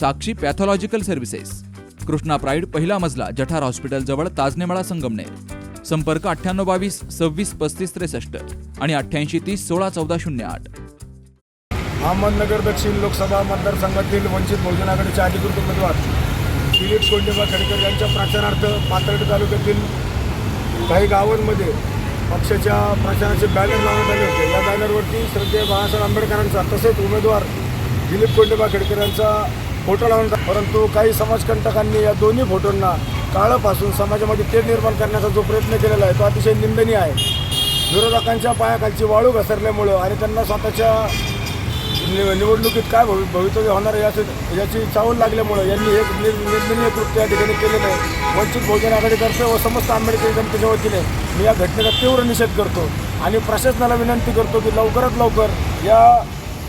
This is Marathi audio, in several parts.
Sakshi pathological services Krishna pride पहिला मजला जठार हॉस्पिटलजवळ ताजनेमाळा संगमनेर. संपर्क अठ्ठ्याण्णव बावीस सव्वीस पस्तीस त्रेसष्ट आणि अठ्ठ्याऐंशी तीस सोळा चौदा शून्य आठ. अहमदनगर दक्षिण लोकसभा मतदारसंघातील वंचित बहुजन आघाडीचे अधिकृत उमेदवार. दिलीप कोंडेबा खडकर यांच्या प्रचारार्थ पाथर्डी तालुक्यातील काही गावांमध्ये पक्षाच्या प्रचाराचे बॅनर लावण्यात आले होते. या बॅनरवरती श्रद्धेय बाळासाहेब आंबेडकरांचा तसेच उमेदवार दिलीप कोंडेबा खडकर यांचा फोटो लावून परंतु काही समाजकंटकांनी या दोन्ही फोटोंना काळापासून समाजामध्ये तेढ निर्माण करण्याचा जो प्रयत्न केलेला आहे तो अतिशय निंदनीय आहे. विरोधकांच्या पायाखालची वाळू घसरल्यामुळं आणि त्यांना स्वतःच्या नि- निवडणुकीत काय भवि भवितव्य होणार याची याची चावल लागल्यामुळं यांनी हे निंदनीय कृत्य या ठिकाणी केलेलं आहे. वंचित बहुजन आघाडीतर्फे व समस्त आंबेडकरी जनतेच्या वतीने मी या घटनेचा तीव्र निषेध करतो आणि प्रशासनाला विनंती करतो की लवकरात लवकर या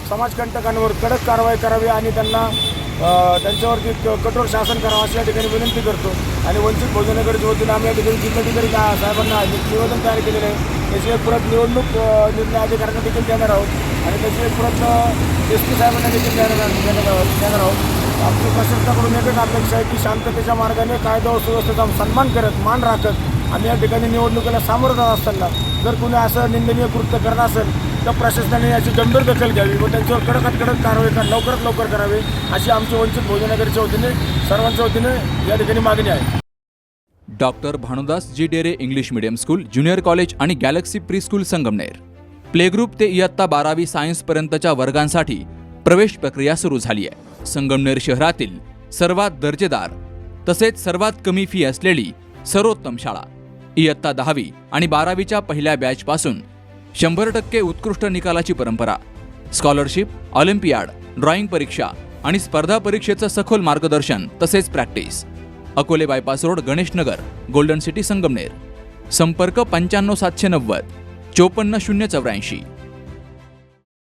समाजकंटकांवर कडक कारवाई करावी आणि त्यांना त्यांच्यावरती कठोर शासन करावं अशी या ठिकाणी विनंती करतो. आणि वंचित बहुजन जो वतीने आम्ही या ठिकाणी जिल्हाधिकारी का- साहेबांना निवेदन तयार केलेलं आहे. त्याची एक परत निवडणूक निर्णय अधिकाऱ्यांना देखील देणार आहोत. आणि त्याची एक परत एस पी साहेबांना देखील देणार देणार आहोत. देणार आहोत. आमच्या प्रशासनाकडून एकच अपेक्षा आहे की शांततेच्या मार्गाने कायदा व सुव्यवस्थेचा सन्मान करत मान राखत आम्ही या ठिकाणी निवडणुकीला सामोरं जात असताना जर कुणी असं निंदनीय कृत्य करणार असेल तर प्रशासनाने याची गंभीर दखल घ्यावी व त्यांच्यावर कडकात कडक कारवाई कर लवकरात लवकर करावी अशी आमची वंचित बहुजन वतीने सर्वांच्या वतीने या ठिकाणी मागणी आहे. Doctor Bhanudas G Dere English medium school junior college आणि Galaxy pre school Sangamner. Play group ते इयत्ता बारावी सायन्सपर्यंतच्या वर्गांसाठी प्रवेश प्रक्रिया सुरू झाली आहे. संगमनेर शहरातील सर्वात दर्जेदार तसेच सर्वात कमी फी असलेली सर्वोत्तम शाळा इयत्ता दहावी आणि बारावीच्या पहिल्या बॅचपासून शंभर टक्के उत्कृष्ट निकालाची परंपरा स्कॉलरशिप ऑलिम्पियाड ड्रॉइंग परीक्षा आणि स्पर्धा परीक्षेचं सखोल मार्गदर्शन तसेच practice. Akole bypass road Ganeshnagar golden city Sangamner. संपर्क पंच्याण्णव सातशे नव्वद चोपन्न शून्य चौऱ्याऐंशी.